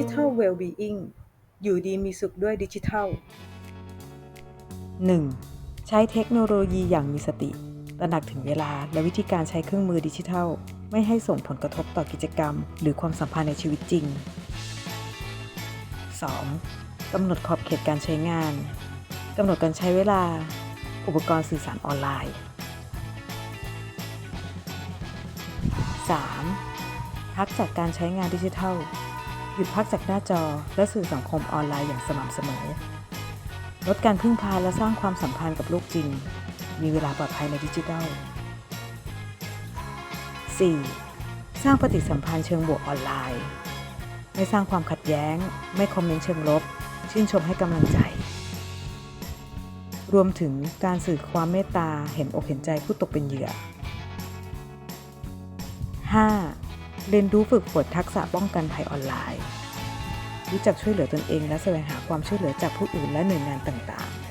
Digital Well-being อยู่ดีมีสุขด้วยดิจิทัล 1. ใช้เทคโนโลยีอย่างมีสติ ตระหนักถึงเวลาและวิธีการใช้เครื่องมือดิจิทัล ไม่ให้ส่งผลกระทบต่อกิจกรรม หรือความสัมพันธ์ในชีวิตจริง 2. กำหนดขอบเขตการใช้งาน กำหนดการใช้เวลา อุปกรณ์สื่อสารออนไลน์ 3. พักจากการใช้งานดิจิทัล หยุดพักจากหน้าจอและสื่อสังคมออนไลน์อย่างสม่ำเสมอ ลดการพึ่งพาและสร้างความสัมพันธ์กับโลกจริง มีเวลาปลอดภัยในดิจิทัล 4. สร้างปฏิสัมพันธ์เชิงบวกออนไลน์ ไม่สร้างความขัดแย้ง ไม่คอมเมนต์เชิงลบ ชื่นชมให้กำลังใจ รวมถึงการสื่อความเมตตาเห็นอกเห็นใจผู้ตกเป็นเหยื่อ 5. เรียนรู้ฝึกฝนทักษะป้องกันภัยออนไลน์ รู้จักช่วยเหลือตนเองและแสวงหาความช่วยเหลือจากผู้อื่นและหน่วยงานต่างๆ